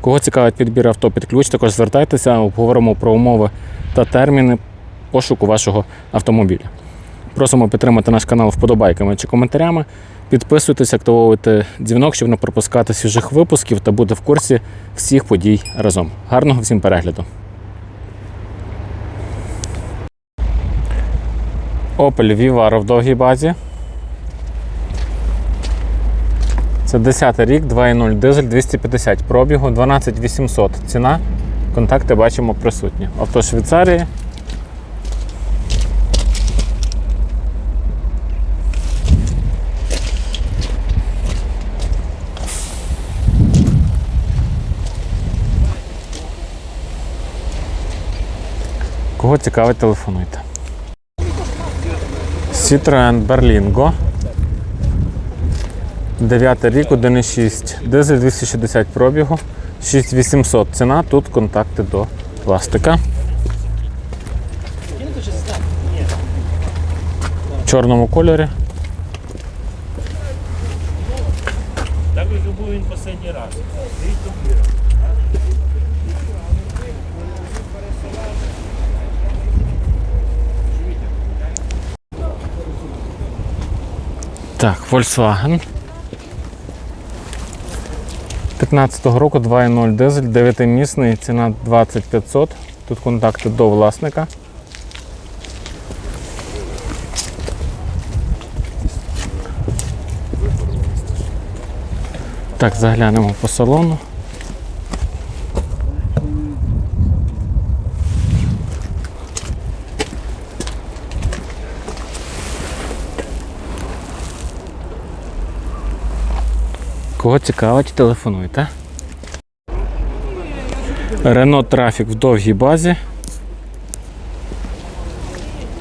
Кого цікавить підбір авто під ключ, також звертайтеся, обговоримо про умови та терміни пошуку вашого автомобіля. Просимо підтримати наш канал вподобайками чи коментарями. Підписуйтесь, активовуйте дзвінок, щоб не пропускати свіжих випусків та бути в курсі всіх подій разом. Гарного всім перегляду! Opel Vivaro в довгій базі. Це 10 рік, 2.0 дизель 250 пробігу, 12800 ціна. Контакти бачимо присутні. Авто Швейцарії. Кого цікавить, телефонуйте. Citroen Berlingo. 9 рік, 1,6. Дизель 260 пробігу, 6800 ціна. Тут контакти до пластика. В чорному кольорі. Так и любой він последний раз. Так, Volkswagen. 15-го року 2.0 дизель, 9-місний, ціна 20500. Тут контакти до власника. Так, заглянемо по салону. Кого цікавить, телефонуйте. Renault Trafic в довгій базі.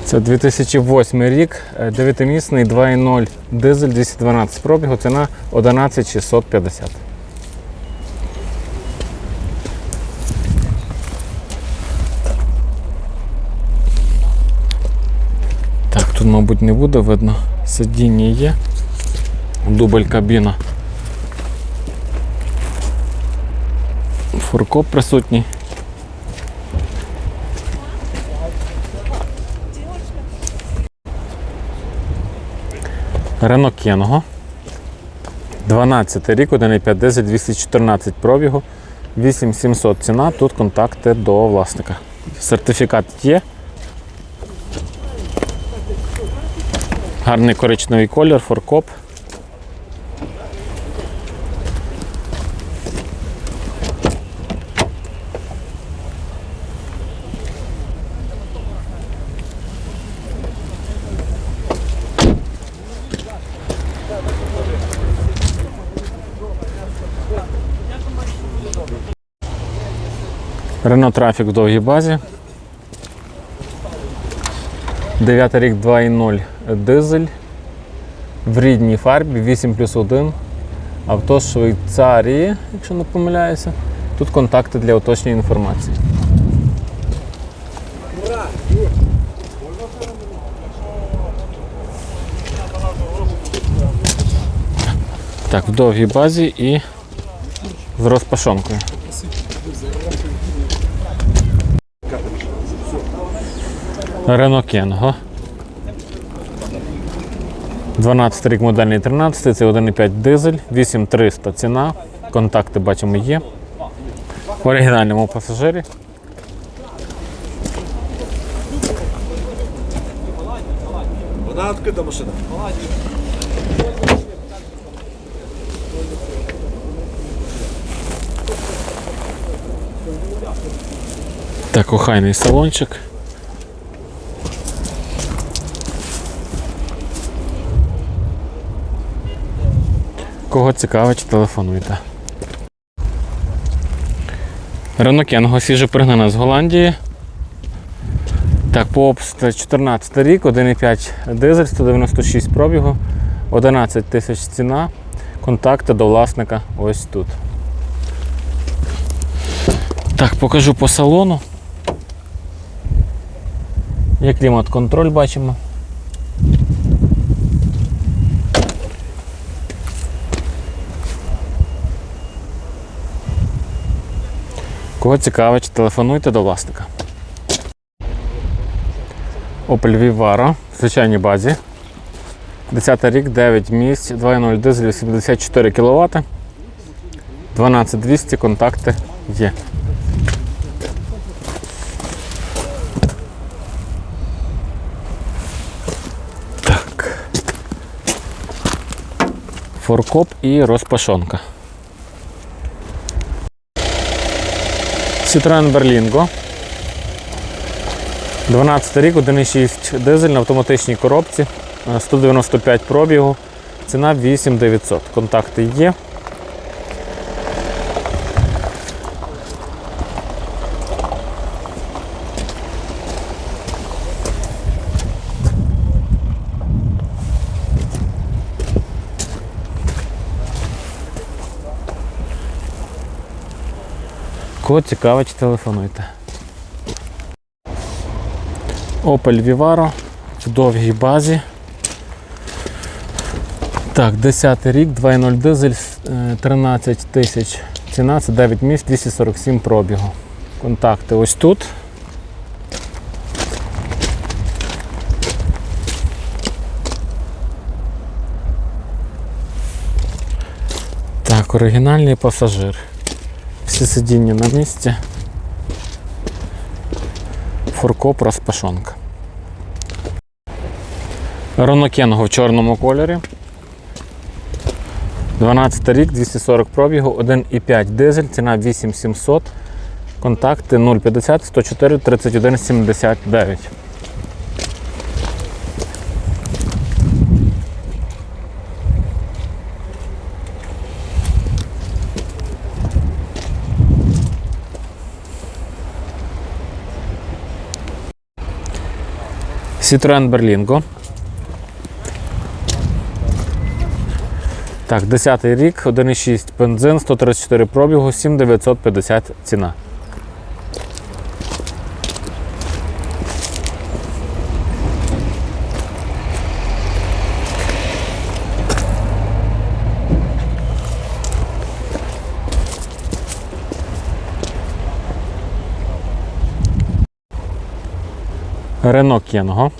Це 2008 рік, 9-місний 2.0 дизель 212 пробігу, ціна 11650. Так, тут, мабуть, не буде видно. Сидіння є. Дубль кабіна. Фуркоп присутній. Рено Кенго. 12 рік, 1,5 дизель, 214 пробігу, 8700 ціна, тут контакти до власника. Сертифікат є. Гарний коричневий колір, форкоп. Renault Trafic в довгій базі. 9 рік 2.0 дизель. В рідній фарбі 8 плюс 1. Авто з Швейцарії, якщо не помиляюся. Тут контакти для уточнення інформації. Так, в довгій базі і з розпашонкою. Renault Кенго. 12 рік модельний 13, це 1,5 дизель, 8300 ціна. Контакти бачимо є. В оригінальному пасажирі. Вона відкрита машина. Так, охайний салончик. Кого цікавить, телефонуйте. Renault Kangoo свіже пригнана з Голландії. Так, по обс 14 рік, 1,5 дизель, 196 пробігу, 11 тисяч ціна. Контакти до власника ось тут. Так, покажу по салону. Є клімат-контроль бачимо. Кого цікавить, телефонуйте до власника. Opel Vivaro в звичайній базі. 10 рік, 9 місць, 2.0 дизель, 74 кВт. 12200 контакти є. Так. Форкоп і розпашонка. Citroen Berlingo. 12 рік, 1,6 дизель на автоматичній коробці, е, 195 пробігу, ціна 8900. Контакти є. Кого цікавить, телефонуйте. Opel Vivaro в довгій базі. Так, 10 рік, 2.0 дизель, е, 13 тисяч. Ціна це 9 місць, 247 пробігу. Контакти ось тут. Так, оригінальний пасажир. Всі сидіння на місці. Фуркоп розпашонка. Ронокенго в чорному кольорі. 12 рік, 240 пробігу, 1,5 дизель, ціна 8700. Контакти 050 104 31 79. Citroen Berlingo. Так, 10 рік, 1,6 бензин, 134 пробігу, 7950 ціна. Renault Kangoo.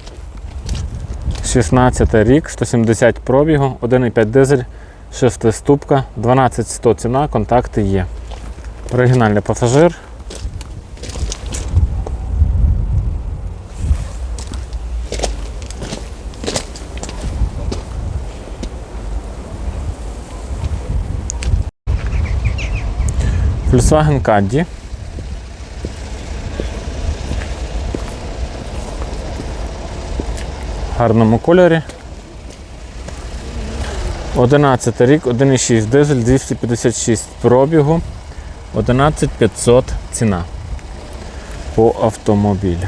16 рік, 170 пробігу, 1,5 дизель, 6 ступка, 12100 ціна, контакти є. Оригінальний пасажир. Volkswagen Caddy. Гарному кольорі. 11 рік, 1,6 дизель, 256 пробігу, 11500 ціна по автомобілю.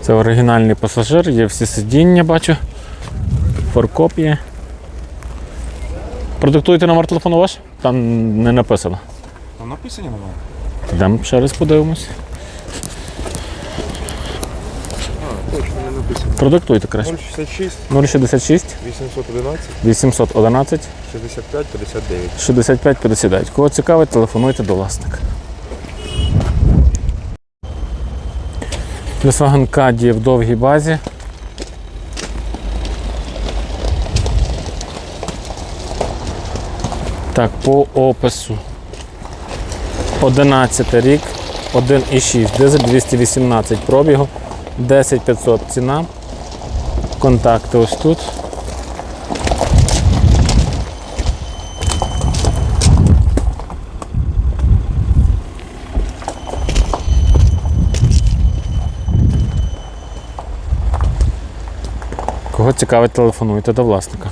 Це оригінальний пасажир, є всі сидіння, бачу. Форкоп є. Продиктуйте номер телефону ваш? Там не написано. Там написані немає? Йдемо ще раз подивимось. А, точно не написано. Продиктуйте краще. 066 066 811 811 65 59. 65 59. Кого цікавить, телефонуйте до власника. Volkswagen Caddy в довгій базі. Так, по опису. 11 рік, 1,6 дизель, 218 пробігу, 10500 ціна. Контакти ось тут. Кого цікавить, телефонуйте до власника.